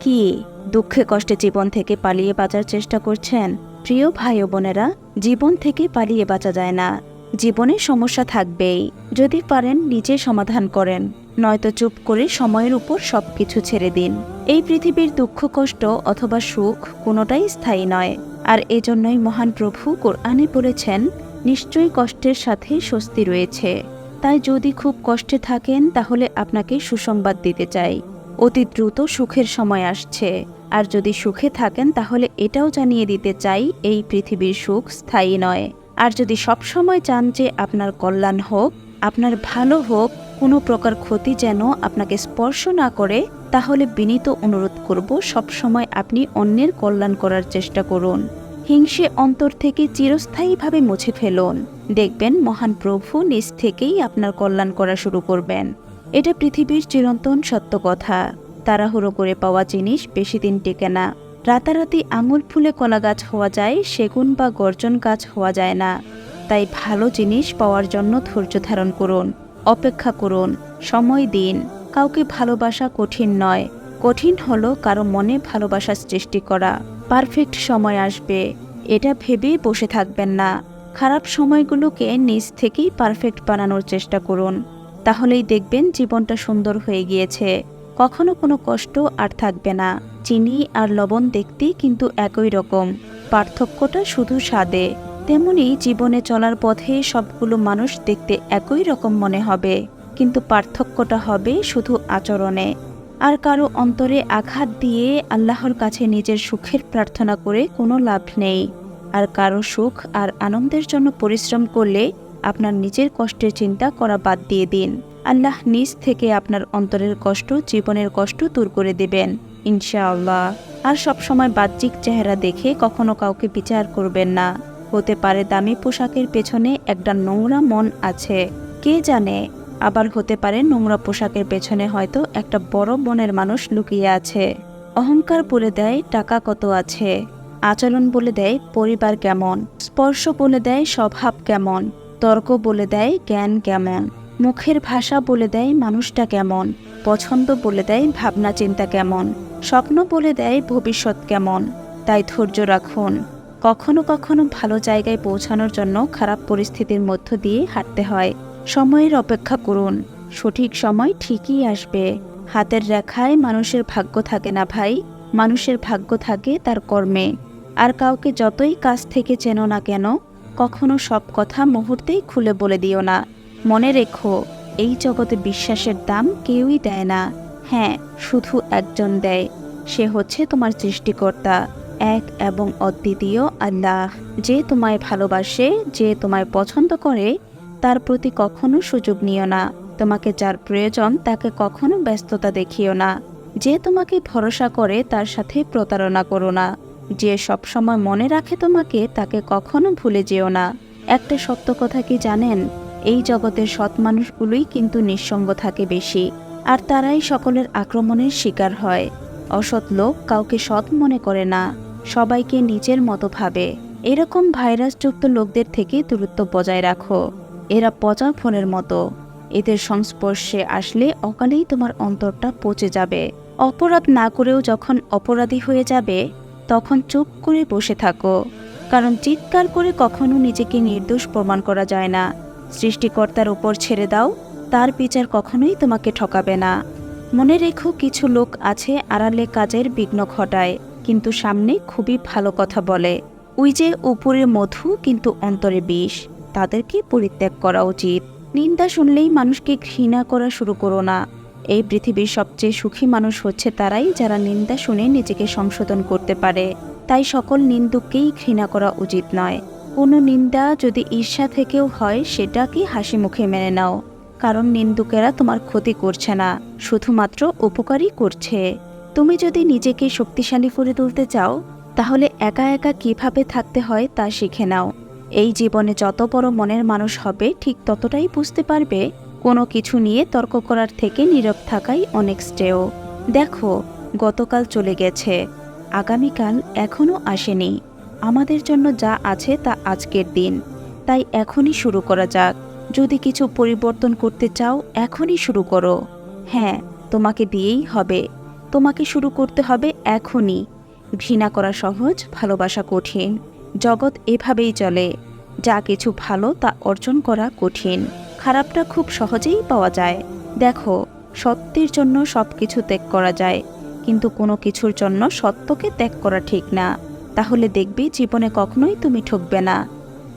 কি দুঃখে কষ্টে জীবন থেকে পালিয়ে বাঁচার চেষ্টা করছেন? প্রিয় ভাই বোনেরা, জীবন থেকে পালিয়ে বাঁচা যায় না। জীবনে সমস্যা থাকবেই। যদি পারেন, নিজে সমাধান করেন। নয়তো চুপ করে সময়ের উপর সবকিছু ছেড়ে দিন। এই পৃথিবীর দুঃখ, কষ্ট অথবা সুখ কোনোটাই স্থায়ী নয়। আর এজন্যই মহান প্রভু কোরআনে বলেছেন, নিশ্চয়ই কষ্টের সাথে স্বস্তি রয়েছে। তাই যদি খুব কষ্টে থাকেন, তাহলে আপনাকে সুসংবাদ দিতে চাই। অতি দ্রুত সুখের সময় আসছে। আর যদি সুখে থাকেন, তাহলে এটাও জানিয়ে দিতে চাই, এই পৃথিবীর সুখ স্থায়ী নয়। আর যদি সবসময় চান যে আপনার কল্যাণ হোক, আপনার ভালো হোক, কোনো প্রকার ক্ষতি যেন আপনাকে স্পর্শ না করে, তাহলে বিনীত অনুরোধ করব, সবসময় আপনি অন্যের কল্যাণ করার চেষ্টা করুন। হিংসে অন্তর থেকে চিরস্থায়ীভাবে মুছে ফেলুন। দেখবেন মহান প্রভু নিজ থেকেই আপনার কল্যাণ করা শুরু করবেন। এটা পৃথিবীর চিরন্তন সত্য কথা। তাড়াহুড়ো করে পাওয়া জিনিস বেশি দিন টেকে না। রাতারাতি আঙুল ফুলে কলা গাছ হওয়া যায়, সেগুন বা গর্জন গাছ হওয়া যায় না। তাই ভালো জিনিস পাওয়ার জন্য ধৈর্য ধারণ করুন, অপেক্ষা করুন, সময় দিন। কাউকে ভালোবাসা কঠিন নয়। কঠিন হলো কারও মনে ভালোবাসা সৃষ্টি করা। পারফেক্ট সময় আসবে। এটা ভেবেই বসে থাকবেন না। খারাপ সময়গুলোকে নিজ থেকেই পারফেক্ট বানানোর চেষ্টা করুন। তাহলেই দেখবেন জীবনটা সুন্দর হয়ে গিয়েছে। কখনো কোনো কষ্ট আর থাকবে না। চিনি আর লবণ দেখতে কিন্তু একই রকম। পার্থক্যটা শুধু স্বাদে। তেমনি জীবনে চলার পথে সবগুলো মানুষ দেখতে একই রকম মনে হবে। কিন্তু পার্থক্যটা হবে শুধু আচরণে। আর কারও অন্তরে আঘাত দিয়ে আল্লাহর কাছে নিজের সুখের প্রার্থনা করে কোনো লাভ নেই। আর কারও সুখ আর আনন্দের জন্য পরিশ্রম করলে আপনার নিজের কষ্টের চিন্তা করা বাদ দিয়ে দিন। আল্লাহ নিজ থেকে আপনার অন্তরের কষ্ট, জীবনের কষ্ট দূর করে দেবেন, ইনশাআল্লাহ। আর সবসময় বাহ্যিক চেহারা দেখে কখনো কাউকে বিচার করবেন না। হতে পারে দামি পোশাকের পেছনে একটা নোংরা মন আছে। কে জানে? আবার হতে পারে নোংরা পোশাকের পেছনে হয়তো একটা বড় মনের মানুষ লুকিয়ে আছে। অহংকার বলে দেয় টাকা কত আছে। আচরণ বলে দেয় পরিবার কেমন। স্পর্শ বলে দেয় স্বভাব কেমন। তর্ক বলে দেয় জ্ঞান কেমন, মুখের ভাষা বলে দেয় মানুষটা কেমন, পছন্দ বলে দেয় ভাবনা চিন্তা কেমন, স্বপ্ন বলে দেয় ভবিষ্যৎ কেমন। তাই ধৈর্য রাখুন। কখনো কখনো ভালো জায়গায় পৌঁছানোর জন্য খারাপ পরিস্থিতির মধ্য দিয়ে হাঁটতে হয়। সময়ের অপেক্ষা করুন। সঠিক সময় ঠিকই আসবে। হাতের রেখায় মানুষের ভাগ্য থাকে না ভাই। মানুষের ভাগ্য থাকে তার কর্মে। আর কাউকে যতই কাছ থেকে চেনো না কেন কখনো সব কথা মুহূর্তেই খুলে বলে দিও না। মনে রেখো, এই জগতে বিশ্বাসের দাম কেউই দেয় না। হ্যাঁ শুধু একজন দেয়, সে হচ্ছে তোমার সৃষ্টিকর্তা, এক এবং অদ্বিতীয় আল্লাহ। যে তোমায় ভালোবাসে, যে তোমায় পছন্দ করে, তার প্রতি কখনো সুযোগ নিও না। তোমাকে যার প্রয়োজন, তাকে কখনো ব্যস্ততা দেখিও না। যে তোমাকে ভরসা করে, তার সাথে প্রতারণা করো না। যে সবসময় মনে রাখে তোমাকে, তাকে কখনো ভুলে যেও না। একটা সত্য কথা কি জানেন? এই জগতের সৎ মানুষগুলোই কিন্তু নিঃসঙ্গ থাকে বেশি, আর তারাই সকলের আক্রমণের শিকার হয়। অসৎ লোক কাউকে সৎ মনে করে না, সবাইকে নিজের মতো ভাবে। এরকম ভাইরাসযুক্ত লোকদের থেকে দূরত্ব বজায় রাখো। এরা পচা ফোনের মতো। এদের সংস্পর্শে আসলে অকালেই তোমার অন্তরটা পচে যাবে। অপরাধ না করেও যখন অপরাধী হয়ে যাবে তখন চুপ করে বসে থাকো, কারণ চিৎকার করে কখনো নিজেকে নির্দোষ প্রমাণ করা যায় না। সৃষ্টিকর্তার উপর ছেড়ে দাও, তার বিচার কখনোই তোমাকে ঠকাবে না। মনে রেখো কিছু লোক আছে আড়ালে কাজের বিঘ্ন ঘটায়, কিন্তু সামনে খুবই ভালো কথা বলে। ওই যে উপরে মধু, কিন্তু অন্তরে বিষ, তাদেরকে পরিত্যাগ করা উচিত। নিন্দা শুনলেই মানুষকে ঘৃণা করা শুরু করো না। এই পৃথিবীর সবচেয়ে সুখী মানুষ হচ্ছে তারাই যারা নিন্দা শুনে নিজেকে সংশোধন করতে পারে। তাই সকল নিন্দুককেই ঘৃণা করা উচিত নয়। কোনো নিন্দা যদি ঈর্ষা থেকেও হয় সেটাকে হাসি মুখে মেনে নাও। কারণ নিন্দুকেরা তোমার ক্ষতি করছে না, শুধুমাত্র উপকারই করছে। তুমি যদি নিজেকে শক্তিশালী করে তুলতে চাও, তাহলে একা একা কীভাবে থাকতে হয় তা শিখে নাও। এই জীবনে যত বড় মনের মানুষ হবে, ঠিক ততটাই বুঝতে পারবে কোনো কিছু নিয়ে তর্ক করার থেকে নীরব থাকাই অনেক শ্রেয়। দেখো, গতকাল চলে গেছে। আগামীকাল এখনও আসেনি। আমাদের জন্য যা আছে তা আজকের দিন। তাই এখনই শুরু করা যাক। যদি কিছু পরিবর্তন করতে চাও, এখনই শুরু করো। হ্যাঁ তোমাকে দিয়েই হবে। তোমাকে শুরু করতে হবে এখনই। ঘৃণা করা সহজ, ভালোবাসা কঠিন। জগৎ এভাবেই চলে। যা কিছু ভালো তা অর্জন করা কঠিন। খারাপটা খুব সহজেই পাওয়া যায়। দেখো, সত্যের জন্য সব কিছু ত্যাগ করা যায়, কিন্তু কোনো কিছুর জন্য সত্যকে ত্যাগ করা ঠিক না। তাহলে দেখবে জীবনে কখনোই তুমি ঠকবে না।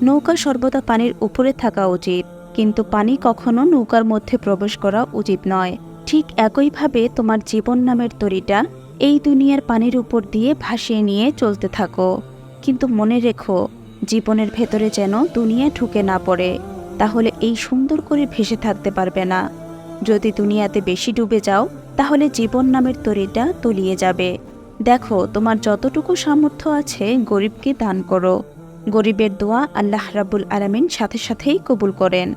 নৌকা সর্বদা পানির উপরে থাকা উচিত, কিন্তু পানি কখনো নৌকার মধ্যে প্রবেশ করা উচিত নয়। ঠিক একইভাবে তোমার জীবন নামের তরিটা এই দুনিয়ার পানির উপর দিয়ে ভাসিয়ে নিয়ে চলতে থাকো। কিন্তু মনে রেখো, জীবনের ভেতরে যেন দুনিয়া ঢুকে না পড়ে। তাহলে এই সুন্দর করে ভেসে থাকতে পারবে না। যদি দুনিয়াতে বেশি ডুবে যাও, তাহলে জীবন নামের তরিটা তলিয়ে যাবে। দেখো, তোমার যতটুকু সামর্থ্য আছে, গরিবকে দান করো। গরিবের দোয়া আল্লাহ রাবুল আলামিন সাথে সাথেই কবুল করেন।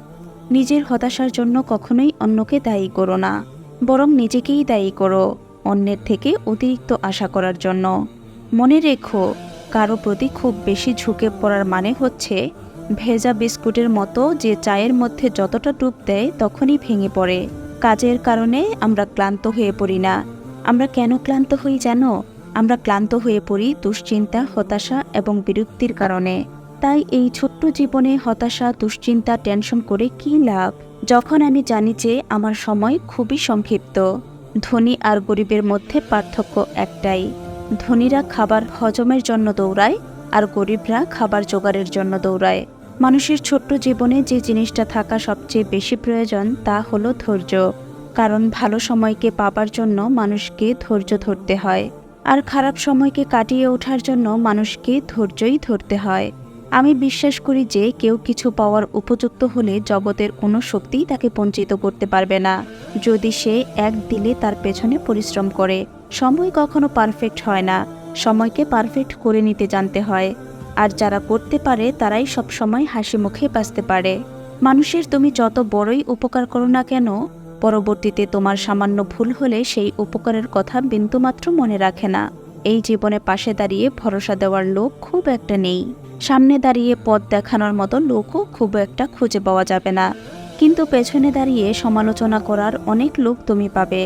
নিজের হতাশার জন্য কখনোই অন্যকে দায়ী করো না, বরং নিজেকেই দায়ী করো, অন্যের থেকে অতিরিক্ত আশা করার জন্য। মনে রেখো, কারও প্রতি খুব বেশি ঝুঁকে পড়ার মানে হচ্ছে ভেজা বিস্কুটের মতো যে চায়ের মধ্যে যতটা ডুব দেয় তখনই ভেঙে পড়ে। কাজের কারণে আমরা ক্লান্ত হয়ে পড়ি না। আমরা কেন ক্লান্ত হই জানো? আমরা ক্লান্ত হয়ে পড়ি দুশ্চিন্তা, হতাশা এবং বিরক্তির কারণে। তাই এই ছোট্ট জীবনে হতাশা, দুশ্চিন্তা, টেনশন করে কী লাভ? যখন আমি জানি যে আমার সময় খুবই সংক্ষিপ্ত। ধনী আর গরিবের মধ্যে পার্থক্য একটাই। ধনীরা খাবার হজমের জন্য দৌড়ায় আর গরিবরা খাবার জোগাড়ের জন্য দৌড়ায়। মানুষের ছোট্ট জীবনে যে জিনিসটা থাকা সবচেয়ে বেশি প্রয়োজন তা হলো ধৈর্য। কারণ ভালো সময়কে পাবার জন্য মানুষকে ধৈর্য ধরতে হয়। আর খারাপ সময়কে কাটিয়ে ওঠার জন্য মানুষকে ধৈর্যই ধরতে হয়। আমি বিশ্বাস করি যে কেউ কিছু পাওয়ার উপযুক্ত হলে জগতের কোনো শক্তিই তাকে বঞ্চিত করতে পারবে না। যদি সে এক দিলে তার পেছনে পরিশ্রম করে। সময় কখনো পারফেক্ট হয় না। সময়কে পারফেক্ট করে নিতে জানতে হয়। আর যারা করতে পারে, তারাই সব সময় হাসি মুখে বাঁচতে পারে। মানুষের তুমি যত বড়ই উপকার করো না কেন, পরবর্তীতে তোমার সামান্য ভুল হলে সেই উপকারের কথা বিন্দুমাত্র মনে রাখে না। এই জীবনে পাশে দাঁড়িয়ে ভরসা দেওয়ার লোক খুব একটা নেই। সামনে দাঁড়িয়ে পথ দেখানোর মতো লোকও খুব একটা খুঁজে পাওয়া যাবে না। কিন্তু পেছনে দাঁড়িয়ে সমালোচনা করার অনেক লোক তুমি পাবে।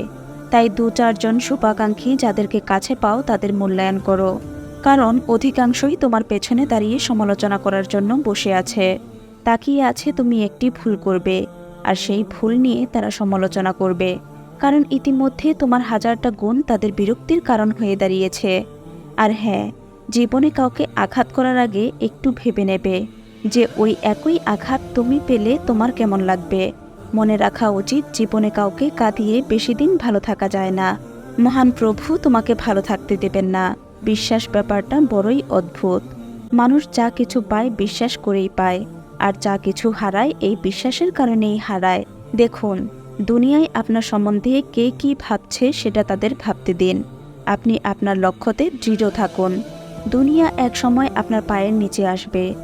তাই দু চারজন শুভাকাঙ্ক্ষী যাদেরকে কাছে পাও, তাদের মূল্যায়ন করো। কারণ অধিকাংশই তোমার পেছনে দাঁড়িয়ে সমালোচনা করার জন্য বসে আছে। তাকিয়ে আছে তুমি একটি ভুল করবে, আর সেই ভুল নিয়ে তারা সমালোচনা করবে, কারণ ইতিমধ্যে তোমার হাজারটা গুণ তাদের বিরক্তির কারণ হয়ে দাঁড়িয়েছে। আর হ্যাঁ জীবনে কাউকে আঘাত করার আগে একটু ভেবে নেবে যে ওই একই আঘাত তুমি পেলে তোমার কেমন লাগবে। মনে রাখা উচিত জীবনে কাউকে কাঁদিয়ে বেশি দিন ভালো থাকা যায় না। মহান প্রভু তোমাকে ভালো থাকতে দেবেন না। বিশ্বাস ব্যাপারটা বড়ই অদ্ভুত। মানুষ যা কিছু পায় বিশ্বাস করেই পায়, আর যা কিছু হারায় এই বিশ্বাসের কারণেই হারায়। দেখুন, দুনিয়ায় আপনার সম্বন্ধে কে কি ভাবছে সেটা তাদের ভাবতে দিন। আপনি আপনার লক্ষ্যতে দৃঢ় থাকুন। দুনিয়া এক সময় আপনার পায়ের নিচে আসবে।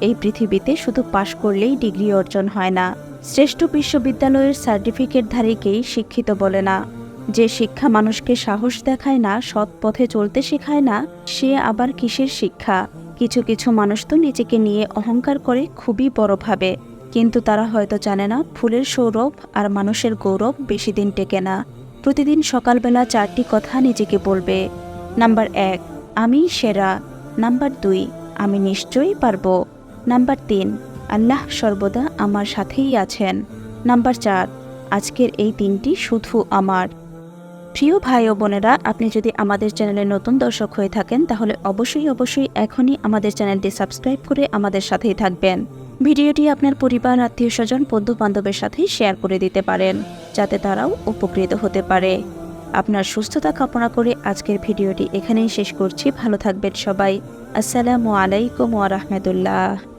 এই পৃথিবীতে শুধু পাশ করলেই ডিগ্রি অর্জন হয় না। শ্রেষ্ঠ বিশ্ববিদ্যালয়ের সার্টিফিকেটধারীকেই শিক্ষিত বলে না। যে শিক্ষা মানুষকে সাহস দেখায় না, সৎ পথে চলতে শেখায় না, সে আবার কিসের শিক্ষা? কিছু কিছু মানুষ তো নিজেকে নিয়ে অহংকার করে খুবই বড় ভাবে। কিন্তু তারা হয়তো জানে না, ফুলের সৌরভ আর মানুষের গৌরব বেশি দিন টেকে না। প্রতিদিন সকালবেলা চারটি কথা নিজেকে বলবে। নাম্বার এক, আমি সেরা। নাম্বার দুই, আমি নিশ্চয়ই পারব। নাম্বার তিন, আল্লাহ সর্বদা আমার সাথেই আছেন। নাম্বার চার, আজকের এই দিনটি শুধু আমার। প্রিয় ভাই ও বোনেরা, আপনি যদি আমাদের চ্যানেলে নতুন দর্শক হয়ে থাকেন, তাহলে অবশ্যই অবশ্যই এখনই আমাদের চ্যানেলটি সাবস্ক্রাইব করে আমাদের সাথেই থাকবেন। ভিডিওটি আপনার পরিবার, আত্মীয় স্বজন বন্ধু বান্ধবের সাথে শেয়ার করে দিতে পারেন, যাতে তারাও উপকৃত হতে পারে। আপনার সুস্থতা কামনা করে আজকের ভিডিওটি এখানেই শেষ করছি। ভালো থাকবেন সবাই। আসসালামু আলাইকুম ওয়া রাহমাতুল্লাহ।